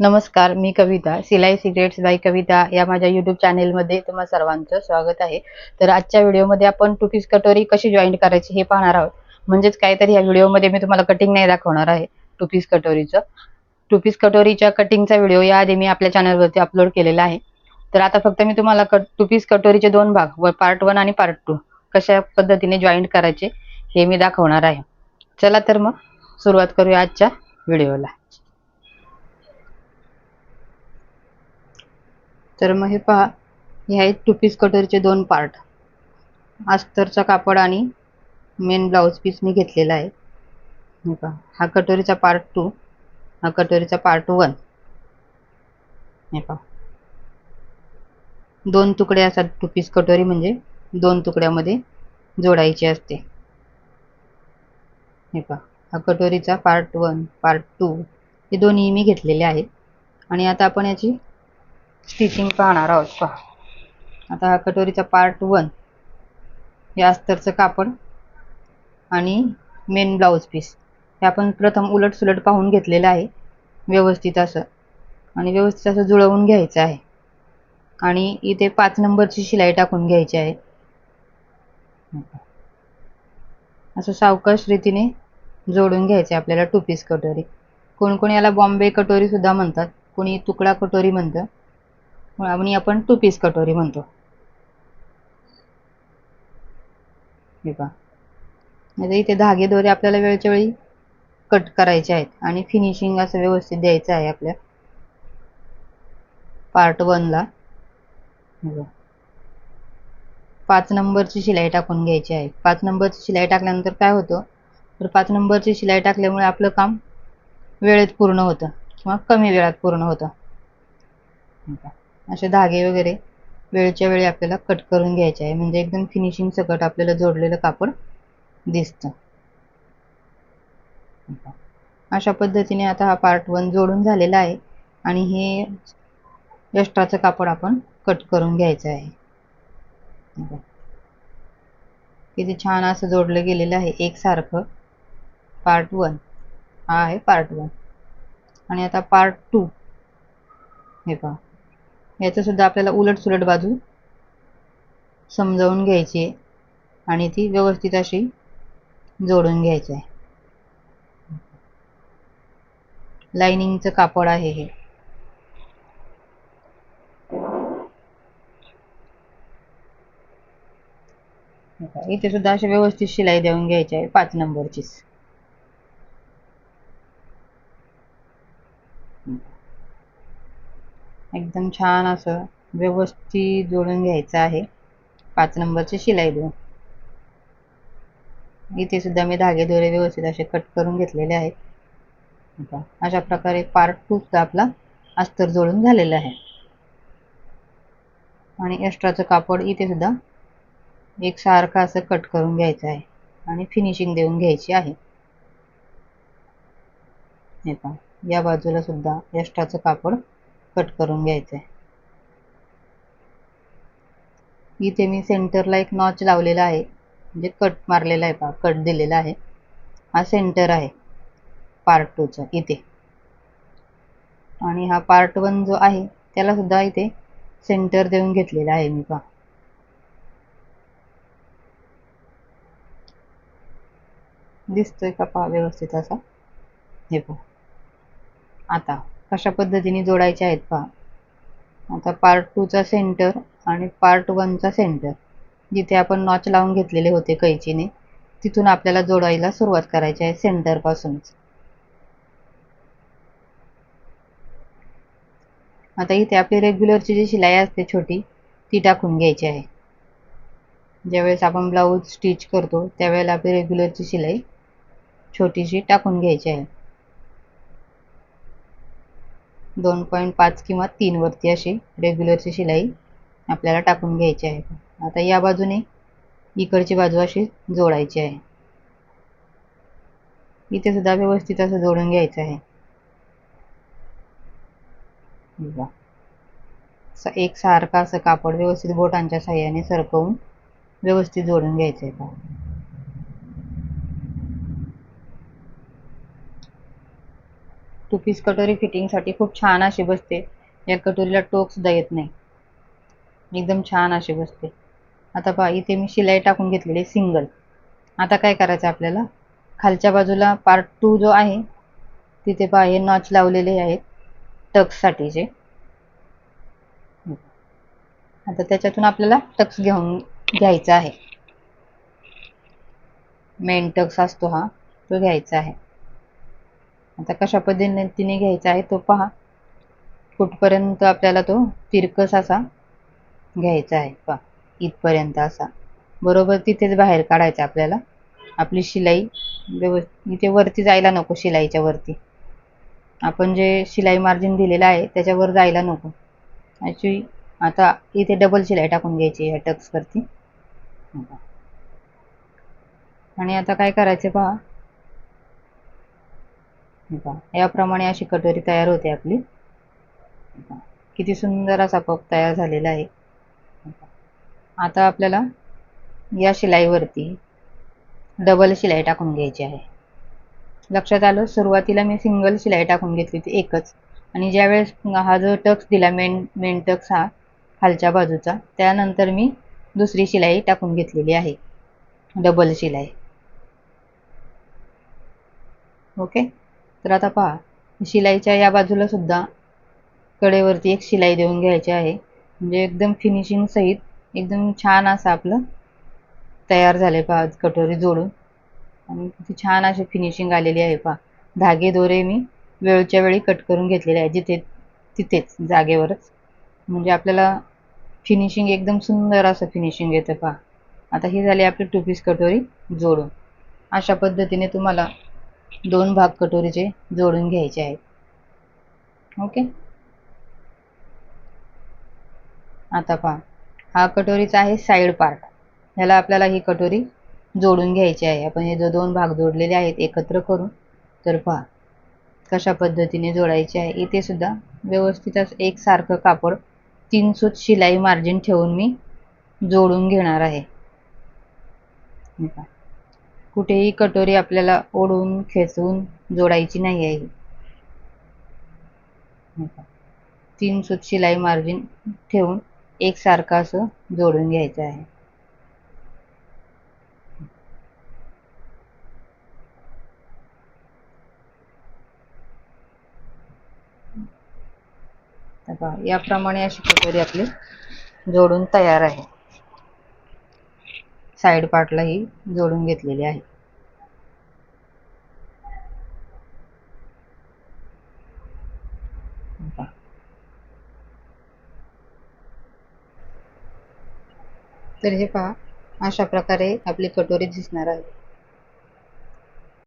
नमस्कार मी कविता सिलाई secrets bye कविता या माझ्या युट्यूब चॅनेलमध्ये तुम्हा सर्वांचं स्वागत आहे. तर आजच्या व्हिडिओमध्ये आपण टू कटोरी कशी जॉईंट करायची हे पाहणार आहोत. म्हणजेच काहीतरी या व्हिडिओमध्ये मी तुम्हाला कटिंग नाही दाखवणार आहे टू पीस कटोरीचं. टू पीस कटोरीच्या कटिंगचा व्हिडिओ याआधी मी आपल्या चॅनलवरती अपलोड केलेला आहे. तर आता फक्त मी तुम्हाला कट टू पीस कटोरीचे दोन भाग व पार्ट वन आणि पार्ट टू कशा पद्धतीने जॉईंट करायचे हे मी दाखवणार आहे. चला तर मग सुरुवात करूया आजच्या व्हिडिओला. तर मग हे पहा हे आहेत टू पीस कटोरीचे दोन पार्ट अस्तरचा कापड आणि मेन ब्लाऊज पीस मी घेतलेला आहे. हे पहा हा कटोरीचा पार्ट टू हा कटोरीचा पार्ट वन हे पहा. दोन तुकडे असतात टू पीस कटोरी म्हणजे दोन तुकड्यामध्ये जोडायची असते. हे पहा हा कटोरीचा पार्ट वन पार्ट टू हे दोन्ही मी घेतलेले आहेत. आणि आता आपण याची स्टिचिंग पाहणार आहोत पहा. आता हा कटोरीचा पार्ट वन हे अस्तरचं कापड आणि मेन ब्लाऊज पीस हे आपण प्रथम उलट सुलट पाहून घेतलेलं आहे. व्यवस्थित असं. आणि व्यवस्थित असं जुळवून घ्यायचं आहे. आणि इथे पाच नंबरची शिलाई टाकून घ्यायची आहे. असं सावकाश रीतीने जोडून घ्यायचं आहे आपल्याला टू पीस कटोरी. कोण याला बॉम्बे कटोरी सुद्धा म्हणतात. कोणी तुकडा कटोरी म्हणतं. आणि आपण टू पीस कटोरी म्हणतो. हे पहा. म्हणजे इथे धागे दोरे आपल्याला वेळच्या वेळी कट करायचे आहेत आणि फिनिशिंग असं व्यवस्थित द्यायचं आहे आपल्या. पार्ट वनला पाच नंबरची शिलाई टाकून घ्यायची आहे. पाच नंबरची शिलाई टाकल्यानंतर काय होतं? तर पाच नंबरची शिलाई टाकल्यामुळे आपलं काम वेळेत पूर्ण होतं किंवा कमी वेळात पूर्ण होतं. असे धागे वगैरे वेळच्या वेळी आपल्याला कट करून घ्यायचे आहे. म्हणजे एकदम फिनिशिंग सकट आपल्याला जोडलेलं कापड दिसतं. अशा पद्धतीने आता हा पार्ट वन जोडून झालेला आहे. आणि हे यष्टाचं कापड आपण कट करून घ्यायचं आहे. किती छान असं जोडलं गेलेलं आहे एकसारखं. पार्ट वन हा आहे पार्ट वन आणि आता पार्ट टू हे पहा. याचं सुद्धा आपल्याला उलट सुलट बाजू समजावून घ्यायची आहे. आणि ती व्यवस्थित अशी जोडून घ्यायची आहे. लाइनिंगचं कापड आहे हे. इथे सुद्धा अशी व्यवस्थित शिलाई देऊन घ्यायची आहे पाच नंबरचीच. एकदम छान असं व्यवस्थित जोडून घ्यायचं आहे. पाच नंबरची शिलाई देऊन. इथे सुद्धा मी धागे दोरे व्यवस्थित असे कट करून घेतलेले आहेत. अशा प्रकारे पार्ट टू सुद्धा आपला अस्तर जोडून झालेला आहे. आणि एक्स्ट्राचं कापड इथे सुद्धा एक सारखं असं कट करून घ्यायचं आहे. आणि फिनिशिंग देऊन घ्यायची आहे. हे पहा या बाजूला सुद्धा एक्स्ट्राचं कापड कट करून घ्यायचं आहे इथे मी सेंटरला एक नॉच लावलेला आहे. म्हणजे कट मारलेला आहे पहा कट दिलेला आहे. हा सेंटर आहे. पार्ट टूचा इथे. आणि हा पार्ट वन जो आहे त्याला सुद्धा इथे सेंटर देऊन घेतलेला आहे मी पहा. दिसतोय का पहा व्यवस्थित असा? हे पहा. आता. कशा पद्धतीने जोडायचे आहेत पहा. आता पार्ट टूचा सेंटर आणि पार्ट वनचा सेंटर जिथे आपण नॉच लावून घेतलेले होते कैचीने तिथून आपल्याला जोडायला सुरुवात करायची आहे सेंटर पासूनच. आता इथे आपली रेग्युलरची जी शिलाई असते छोटी ती टाकून घ्यायची आहे. ज्यावेळेस आपण ब्लाऊज स्टिच करतो त्यावेळेला आपली रेग्युलरची शिलाई छोटीशी टाकून घ्यायची आहे. दोन पॉईंट पाच किंवा तीन वरती अशी रेग्युलरची शिलाई आपल्याला टाकून घ्यायची आहे. आता या बाजूने इकडची बाजू अशी जोडायची आहे. इथे सुद्धा व्यवस्थित असं जोडून घ्यायचं आहे. एक सारखं असं कापड व्यवस्थित बोटांच्या साह्याने सरकवून व्यवस्थित जोडून घ्यायचं आहे. टू पीस कटोरी फिटिंगसाठी खूप छान अशी बसते. या कटोरीला टोक्स सुद्धा येत नाही. एकदम छान अशी बसते. आता पहा इथे मी शिलाई टाकून घेतलेली सिंगल आता काय करायचं आपल्याला? खालच्या बाजूला पार्ट टू जो आहे तिथे पहा हे नॉच लावलेले आहेत टक्ससाठीचे आता त्याच्यातून आपल्याला टक्स घेऊन घ्यायचा आहे. मेन टक्स असतो हा तो घ्यायचा आहे. आता कशा पद्धतीने घ्यायचा आहे तो पहा. कुठपर्यंत आपल्याला तो तिरकस असा घ्यायचा आहे. पहा इथपर्यंत असा. बरोबर तिथेच बाहेर काढायचा आपल्याला. आपली शिलाई व्यवस्थित इथे वरती जायला नको शिलाईच्या वरती. आपण जे शिलाई मार्जिन दिलेलं आहे त्याच्यावर जायला नको. ॲक्च्युली आता इथे डबल शिलाई टाकून घ्यायची ह्या टक्सवरती आणि आता काय करायचं पहा? याप्रमाणे अशी कटोरी तयार होते आपली. किती सुंदर असा कप तयार झालेला आहे. आता आपल्याला या शिलाईवरती डबल शिलाई टाकून घ्यायची आहे. लक्षात आलं? सुरुवातीला मी सिंगल शिलाई टाकून घेतली होती एकच. आणि ज्यावेळेस हा जो टक्स दिला मेन मेन टक्स हा खालच्या बाजूचा त्यानंतर मी दुसरी शिलाई टाकून घेतलेली आहे. डबल शिलाई. ओके तर आता पहा शिलाईच्या या बाजूला सुद्धा कडेवरती एक शिलाई देऊन घ्यायची आहे. म्हणजे एकदम फिनिशिंग सहित एकदम छान असं आपलं तयार झाले पहा कटोरी जोडून. आणि किती छान अशी फिनिशिंग आलेली आहे पहा. धागे दोरे मी वेळच्या वेळी कट करून घेतलेले आहे जिथे तिथेच जागेवरच. म्हणजे आपल्याला फिनिशिंग एकदम सुंदर असं फिनिशिंग येतं पहा. आता ही झाली आपली टू पीस कटोरी जोडून. अशा पद्धतीने तुम्हाला दोन भाग कटोरीचे जोडून घ्यायचे आहेत. ओके? आता पहा. हा कटोरीचा आहे साईड पार्ट. ह्याला आपल्याला ही कटोरी जोडून घ्यायची आहे. आपण हे जो दोन भाग जोडलेले आहेत एकत्र करून तर पहा. कशा पद्धतीने जोडायचे आहे इथे सुद्धा व्यवस्थित एकसारखं कापड तीन सूत शिलाई मार्जिन ठेवून मी जोडून घेणार आहे. कुठेही कटोरी आपल्याला ओढून खेचून जोडायची नाही आहे तीन सूत शिलाई मार्जिन ठेवून एकसारखं असं जोडून घ्यायचं आहे. याप्रमाणे अशी कटोरी आपली जोडून तयार आहे. साईड पार्टला ही जोडून घेतलेली आहे. तर हे पहा अशा प्रकारे आपली कटोरी दिसणार आहे.